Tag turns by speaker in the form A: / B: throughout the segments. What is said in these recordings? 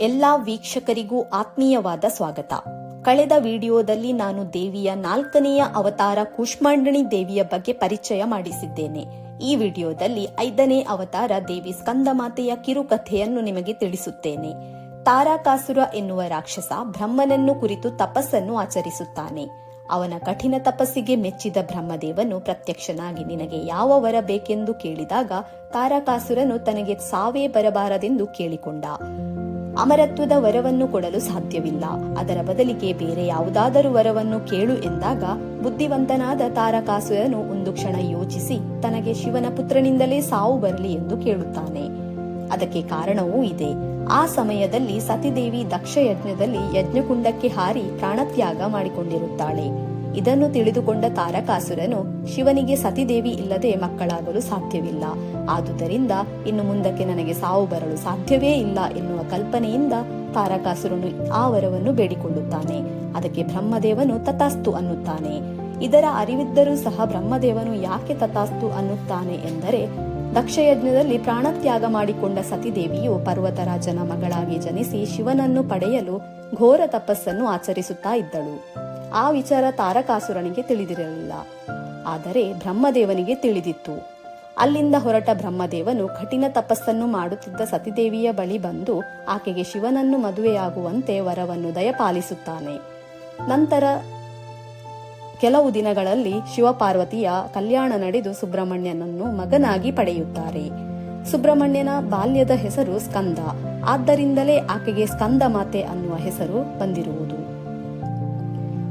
A: ಎಲ್ಲಾ ವೀಕ್ಷಕರಿಗೂ ಆತ್ಮೀಯವಾದ ಸ್ವಾಗತ. ಕಳೆದ ವಿಡಿಯೋದಲ್ಲಿ ನಾನು ದೇವಿಯ ನಾಲ್ಕನೆಯ ಅವತಾರ ಕೂಷ್ಮಾಂಡಣಿ ದೇವಿಯ ಬಗ್ಗೆ ಪರಿಚಯ ಮಾಡಿಸಿದ್ದೇನೆ. ಈ ವಿಡಿಯೋದಲ್ಲಿ ಐದನೇ ಅವತಾರ ದೇವಿ ಸ್ಕಂದಮಾತೆಯ ಕಿರುಕಥೆಯನ್ನು ನಿಮಗೆ ತಿಳಿಸುತ್ತೇನೆ. ತಾರಾಕಾಸುರ ಎನ್ನುವ ರಾಕ್ಷಸ ಬ್ರಹ್ಮನನ್ನು ಕುರಿತು ತಪಸ್ಸನ್ನು ಆಚರಿಸುತ್ತಾನೆ. ಅವನ ಕಠಿಣ ತಪಸ್ಸಿಗೆ ಮೆಚ್ಚಿದ ಬ್ರಹ್ಮದೇವನು ಪ್ರತ್ಯಕ್ಷನಾಗಿ ನಿನಗೆ ಯಾವ ವರ ಬೇಕೆಂದು ಕೇಳಿದಾಗ ತಾರಕಾಸುರನು ತನಗೆ ಸಾವೇ ಬರಬಾರದೆಂದು ಕೇಳಿಕೊಂಡ. ಅಮರತ್ವದ ವರವನ್ನು ಕೊಡಲು ಸಾಧ್ಯವಿಲ್ಲ. ಅದರ ಬದಲಿಗೆ ಬೇರೆ ಯಾವುದಾದರೂ ವರವನ್ನು ಕೇಳು ಎಂದಾಗ ಬುದ್ಧಿವಂತನಾದ ತಾರಕಾಸುರನು ಒಂದು ಕ್ಷಣ ಯೋಚಿಸಿ, ತನಗೆ ಶಿವನ ಪುತ್ರನಿಂದಲೇ ಸಾವು ಬರಲಿ ಎಂದು ಕೇಳುತ್ತಾನೆ. ಅದಕ್ಕೆ ಕಾರಣವೂ ಇದೆ. ಆ ಸಮಯದಲ್ಲಿ ಸತಿದೇವಿ ದಕ್ಷ ಯಜ್ಞದಲ್ಲಿ ಯಜ್ಞಕುಂಡಕ್ಕೆ ಹಾರಿ ಪ್ರಾಣತ್ಯಾಗ ಮಾಡಿಕೊಂಡಿರುತ್ತಾಳೆ. ಇದನ್ನು ತಿಳಿದುಕೊಂಡ ತಾರಕಾಸುರನು ಶಿವನಿಗೆ ಸತಿದೇವಿ ಇಲ್ಲದೆ ಮಕ್ಕಳಾಗಲು ಸಾಧ್ಯವಿಲ್ಲ. ಆದುದರಿಂದ ಇನ್ನು ಮುಂದಕ್ಕೆ ನನಗೆ ಸಾವು ಬರಲು ಸಾಧ್ಯವೇ ಇಲ್ಲ ಎನ್ನುವ ಕಲ್ಪನೆಯಿಂದ ತಾರಕಾಸುರನು ಆ ವರವನ್ನು ಬೇಡಿಕೊಳ್ಳುತ್ತಾನೆ. ಅದಕ್ಕೆ ಬ್ರಹ್ಮದೇವನು ತಥಾಸ್ತು ಅನ್ನುತ್ತಾನೆ. ಇದರ ಅರಿವಿದ್ದರೂ ಸಹ ಬ್ರಹ್ಮದೇವನು ಯಾಕೆ ತಥಾಸ್ತು ಅನ್ನುತ್ತಾನೆ ಎಂದರೆ, ದಕ್ಷಯಜ್ಞದಲ್ಲಿ ಪ್ರಾಣತ್ಯಾಗ ಮಾಡಿಕೊಂಡ ಸತಿದೇವಿಯು ಪರ್ವತರಾಜನ ಮಗಳಾಗಿ ಜನಿಸಿ ಶಿವನನ್ನು ಪಡೆಯಲು ಘೋರ ತಪಸ್ಸನ್ನು ಆಚರಿಸುತ್ತಾ ಇದ್ದಳು. ಆ ವಿಚಾರ ತಾರಕಾಸುರನಿಗೆ ತಿಳಿದಿರಲಿಲ್ಲ. ಆದರೆ ಬ್ರಹ್ಮದೇವನಿಗೆ ತಿಳಿದಿತ್ತು. ಅಲ್ಲಿಂದ ಹೊರಟ ಬ್ರಹ್ಮದೇವನು ಕಠಿಣ ತಪಸ್ಸನ್ನು ಮಾಡುತ್ತಿದ್ದ ಸತಿದೇವಿಯ ಬಳಿ ಬಂದು ಆಕೆಗೆ ಶಿವನನ್ನು ಮದುವೆಯಾಗುವಂತೆ ವರವನ್ನು ದಯಪಾಲಿಸುತ್ತಾನೆ. ನಂತರ ಕೆಲವು ದಿನಗಳಲ್ಲಿ ಶಿವಪಾರ್ವತಿಯ ಕಲ್ಯಾಣ ನಡೆದು ಸುಬ್ರಹ್ಮಣ್ಯನನ್ನು ಮಗನಾಗಿ ಪಡೆಯುತ್ತಾರೆ. ಸುಬ್ರಹ್ಮಣ್ಯನ ಬಾಲ್ಯದ ಹೆಸರು ಸ್ಕಂದ. ಆದ್ದರಿಂದಲೇ ಆಕೆಗೆ ಸ್ಕಂದ ಮಾತೆ ಅನ್ನುವ ಹೆಸರು ಬಂದಿರುವುದು.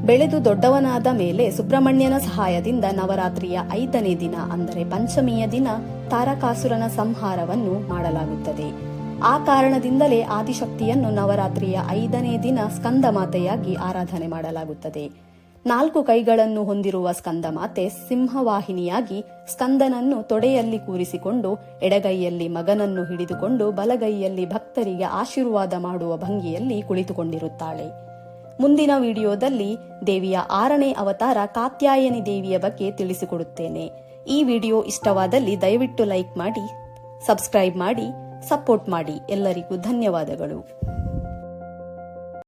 A: ಬೆಳೆದು ದೊಡ್ಡವನಾದ ಮೇಲೆ ಸುಬ್ರಹ್ಮಣ್ಯನ ಸಹಾಯದಿಂದ ನವರಾತ್ರಿಯ ಐದನೇ ದಿನ, ಅಂದರೆ ಪಂಚಮಿಯ ದಿನ, ತಾರಕಾಸುರನ ಸಂಹಾರವನ್ನು ಮಾಡಲಾಗುತ್ತದೆ. ಆ ಕಾರಣದಿಂದಲೇ ಆದಿಶಕ್ತಿಯನ್ನು ನವರಾತ್ರಿಯ ಐದನೇ ದಿನ ಸ್ಕಂದ ಮಾತೆಯಾಗಿ ಆರಾಧನೆ ಮಾಡಲಾಗುತ್ತದೆ. ನಾಲ್ಕು ಕೈಗಳನ್ನು ಹೊಂದಿರುವ ಸ್ಕಂದಮಾತೆ ಸಿಂಹವಾಹಿನಿಯಾಗಿ ಸ್ಕಂದನನ್ನು ತೊಡೆಯಲ್ಲಿ ಕೂರಿಸಿಕೊಂಡು ಎಡಗೈಯಲ್ಲಿ ಮಗನನ್ನು ಹಿಡಿದುಕೊಂಡು ಬಲಗೈಯಲ್ಲಿ ಭಕ್ತರಿಗೆ ಆಶೀರ್ವಾದ ಮಾಡುವ ಭಂಗಿಯಲ್ಲಿ ಕುಳಿತುಕೊಂಡಿರುತ್ತಾಳೆ. ಮುಂದಿನ ವಿಡಿಯೋದಲ್ಲಿ ದೇವಿಯ ಆರನೇ ಅವತಾರ ಕಾತ್ಯಾಯನಿ ದೇವಿಯ ಬಗ್ಗೆ ತಿಳಿಸಿಕೊಡುತ್ತೇನೆ. ಈ ವಿಡಿಯೋ ಇಷ್ಟವಾದಲ್ಲಿ ದಯವಿಟ್ಟು ಲೈಕ್ ಮಾಡಿ, ಸಬ್ಸ್ಕ್ರೈಬ್ ಮಾಡಿ, ಸಪೋರ್ಟ್ ಮಾಡಿ. ಎಲ್ಲರಿಗೂ ಧನ್ಯವಾದಗಳು.